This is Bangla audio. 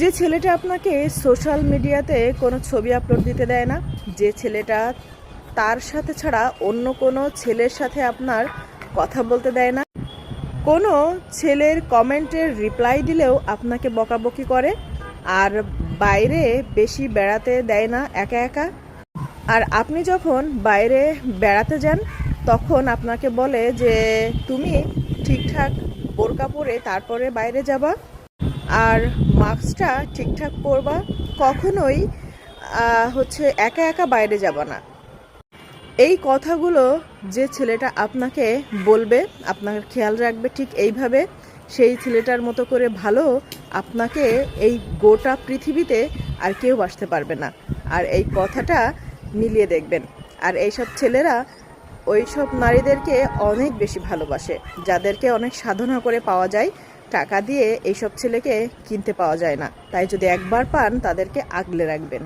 যে ছেলেটা আপনাকে সোশ্যাল মিডিয়াতে কোনো ছবি আপলোড দিতে দেয় না, যে ছেলেটা তার সাথে ছাড়া অন্য কোনো ছেলের সাথে আপনার কথা বলতে দেয় না, কোনো ছেলের কমেন্টের রিপ্লাই দিলেও আপনাকে বকাবকি করে আর বাইরে বেশি বেড়াতে দেয় না একা একা। আর আপনি যখন বাইরে বেড়াতে যান, তখন আপনাকে বলে যে, তুমি ঠিকঠাক বোরকা পরে তারপরে বাইরে যাবা। আর মাস্কটা ঠিকঠাক পরবা কখনোই হচ্ছে একা একা বাইরে যাবা না। এই কথাগুলো যে ছেলেটা আপনাকে বলবে, আপনার খেয়াল রাখবে ঠিক এইভাবে, সেই ছেলেটার মতো করে ভালো আপনাকে এই গোটা পৃথিবীতে আর কেউ আসতে পারবে না। আর এই কথাটা মিলিয়ে দেখবেন। আর এইসব ছেলেরা ওইসব নারীদেরকে অনেক বেশি ভালোবাসে, যাদেরকে অনেক সাধনা করে পাওয়া যায়। টাকা দিয়ে এইসব ছেলেকে কিনতে পাওয়া যায় না। তাই যদি একবার পান, তাদেরকে আগলে রাখবেন।